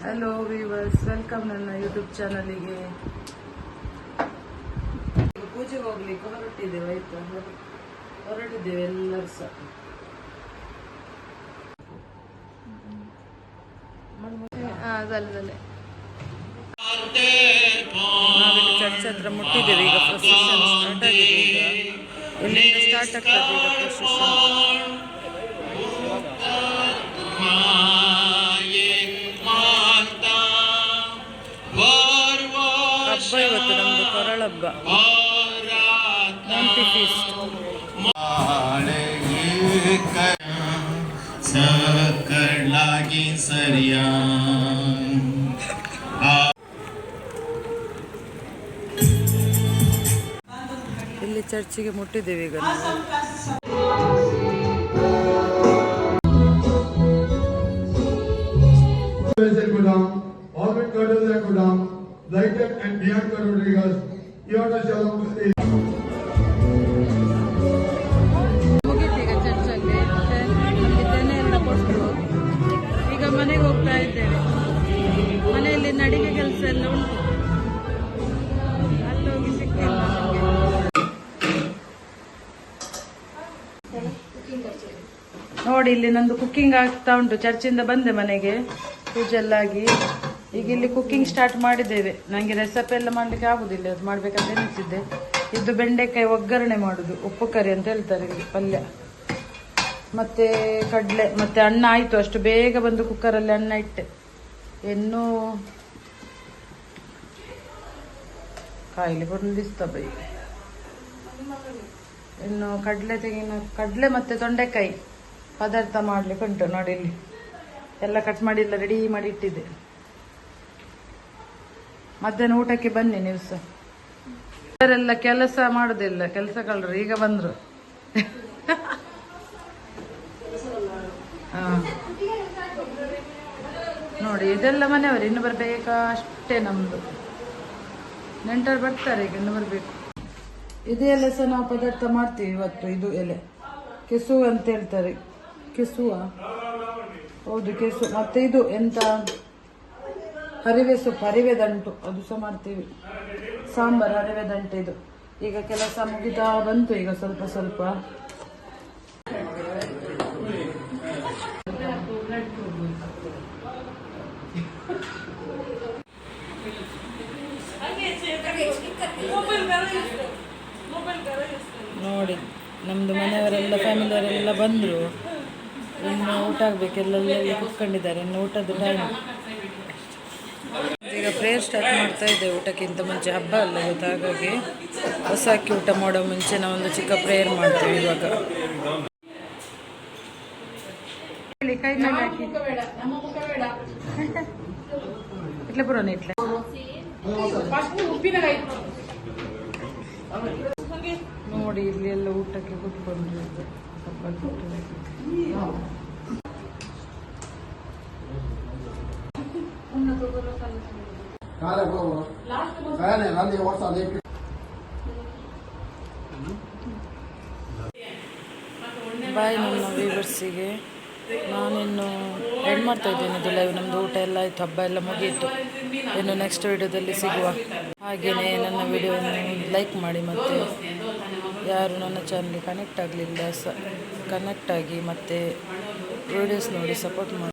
Hello viewers welcome ನನ್ನ YouTube ಚಾನಲಿಗೆ ಪೂಜೆಗೆ ಹೋಗ್ಲಿಕ್ಕೆ ಹೊರಟಿದ್ದೇವೆ ಆಯ್ತಾ? ಹೊರ- ಹೊರಟಿದ್ದೇವೆ ಎಲ್ಲರೂ ಸಹ. ನಾವಿಲ್ಲಿ ಚರ್ಚ್ ಹತ್ರ ಮುಟ್ಟಿದ್ದೇವೆ ಈಗ ಪ್ರೊಸೆಷನ್ ಸ್ಟಾರ್ಟ್ ಆಗಿದೆ ಈಗ. ಸ್ಟಾರ್ಟ್ ಆಗ್ತದೆ ಈಗ ಪ್ರೊಸೆಷನ್ ಕೊರಳ ಹಬ್ಬ ಮೋಂತಿ ಫೀಸ್ಟ್ सकळागी सर्या ಇಲ್ಲಿ ಚರ್ಚಿಗೆ ಮುಟ್ಟಿದ್ದೇವೆ ಈಗ ನಾವು and Godaam, Orbit Girdles and Godaam, ಮುಗೀತು ಈಗ ಮನೆಗೆ ಹೋಗ್ತಾ ಇದ್ದೇವೆ. ಮನೆಯಲ್ಲಿ ನಡಿಗೆ ಕೆಲಸ ಎಲ್ಲ ಉಂಟು. ಅಲ್ಲಿ ಹೋಗಿ ಸಿಕ್ಕಿಲ್ಲ ನೋಡಿ, ಇಲ್ಲಿ ನಂದು ಕುಕ್ಕಿಂಗ್ ಆಗ್ತಾ ಉಂಟು. ಚರ್ಚಿಂದ ಬಂದೆ ಮನೆಗೆ. ಪೂಜೆಲ್ಲಾಗಿ ಈಗ ಇಲ್ಲಿ ಕುಕ್ಕಿಂಗ್ ಸ್ಟಾರ್ಟ್ ಮಾಡಿದ್ದೇವೆ. ನನಗೆ ರೆಸಿಪಿ ಎಲ್ಲ ಮಾಡಲಿಕ್ಕೆ ಆಗುದಿಲ್ಲ, ಅದು ಮಾಡಬೇಕಂತ ಎನಿಸಿದ್ದೆ ಇದು ಬೆಂಡೆಕಾಯಿ ಒಗ್ಗರಣೆ ಮಾಡುದು, ಉಪ್ಪು ಕರಿ ಅಂತ ಹೇಳ್ತಾರೆ ಇಲ್ಲಿ ಪಲ್ಯ. ಮತ್ತೆ ಕಡಲೆ, ಮತ್ತೆ ಅನ್ನ ಆಯ್ತು, ಅಷ್ಟು ಬೇಗ ಬಂದು ಕುಕ್ಕರಲ್ಲಿ ಅನ್ನ ಇಟ್ಟೆ. ಇನ್ನು ಕಾಯಿಲೆ ಬಂದಿಸ್ತ ಬೈ ಇನ್ನು ಕಡಲೆ ತೆಗಿನ ಕಡಲೆ ಮತ್ತೆ ತೊಂಡೆಕಾಯಿ ಪದಾರ್ಥ ಮಾಡ್ಲಿಕ್ಕೆ ಉಂಟು ನೋಡಿ ಇಲ್ಲಿ. ಎಲ್ಲ ಕಟ್ ಮಾಡಿ ಎಲ್ಲ ರೆಡಿ ಮಾಡಿ ಇಟ್ಟಿದ್ದೆ. ಮಧ್ಯಾಹ್ನ ಊಟಕ್ಕೆ ಬನ್ನಿ ನೀವು ಸಹ. ಇವರೆಲ್ಲ ಕೆಲಸ ಮಾಡುದಿಲ್ಲ, ಕೆಲಸಗಳರು ಈಗ ಬಂದ್ರು. ನೋಡಿ, ಇದೆಲ್ಲ ಮನೆಯವರು ಇನ್ನು ಬರ್ಬೇಕಾ? ಅಷ್ಟೇ ನಮ್ದು. ನೆಂಟರು ಬರ್ತಾರೆ ಈಗ, ಇನ್ನು ಬರ್ಬೇಕು. ಇದೇ ಎಲೆ ಸಹ ನಾವು ಪದಾರ್ಥ ಮಾಡ್ತೀವಿ ಇವತ್ತು, ಇದು ಎಲೆ. ಕೆಸು ಅಂತ ಹೇಳ್ತಾರೆ. ಕೆಸುವ? ಹೌದು, ಕೆಸು. ಮತ್ತೆ ಇದು ಎಂತ? ಹರಿವೆ ಸೊಪ್ಪು ಹರಿವೆ ದಂಟು ಅದು ಸಹ ಮಾಡ್ತೀವಿ. ಸಾಂಬಾರು ಹರಿವೆ ದಂಟು ಇದು ಈಗ ಕೆಲಸ ಮುಗಿತಾ ಬಂತು, ಈಗ ಸ್ವಲ್ಪ ಸ್ವಲ್ಪ. ನೋಡಿ ನಮ್ಮದು ಮನೆಯವರೆಲ್ಲ, ಫ್ಯಾಮಿಲಿಯವರೆಲ್ಲ ಬಂದರು. ಇನ್ನು ಊಟ ಆಗಬೇಕು ಎಲ್ಲ ಕುತ್ಕೊಂಡಿದ್ದಾರೆ ಇನ್ನು ಊಟದ ಟೈಮ್ ಈಗ ಪ್ರೇಯರ್ ಸ್ಟಾರ್ಟ್ ಮಾಡ್ತಾ ಇದ್ದೇವೆ ಊಟಕ್ಕಿಂತ ಮುಂಚೆ ಹಬ್ಬ ಅಲ್ಲ ಹಾಗಾಗಿ ಹೊಸ ಅಕ್ಕಿ ಊಟ ಮಾಡೋ ಮುಂಚೆ ನಾವೊಂದು ಚಿಕ್ಕ ಪ್ರೇಯರ್ ಮಾಡ್ತೀವಿ ಇವಾಗ. ಇಟ್ಲೆ ಬರೋಣ ಇಟ್ಲೆ. ನೋಡಿ, ಇಲ್ಲಿ ಎಲ್ಲ ಊಟಕ್ಕೆ. ಬಾಯ್ ನಮ್ಮ ವ್ಯೂವರ್ಸಿಗೆ ನಾನಿನ್ನು ಎಂಡ್ ಮಾಡ್ತಾ ಇದ್ದೇನೆ ಇದು ಲೈವ್ ನಮ್ಮದು ಊಟ ಎಲ್ಲ ಆಯಿತು, ಹಬ್ಬ ಎಲ್ಲ ಮುಗಿಯಿತು ಇನ್ನು ನೆಕ್ಸ್ಟ್ ವಿಡಿಯೋದಲ್ಲಿ ಸಿಗುವ ಹಾಗೆಯೇ ನನ್ನ ವಿಡಿಯೋವನ್ನು ಲೈಕ್ ಮಾಡಿ ಮತ್ತು ಯಾರು ನನ್ನ ಚಾನಲ್ಗೆ ಕನೆಕ್ಟ್ ಆಗಲಿಲ್ಲ ಸ ಕನೆಕ್ಟ್ ಆಗಿ ಮತ್ತು ವಿಡಿಯೋಸ್ ನೋಡಿ ಸಪೋರ್ಟ್ ಮಾಡಿ.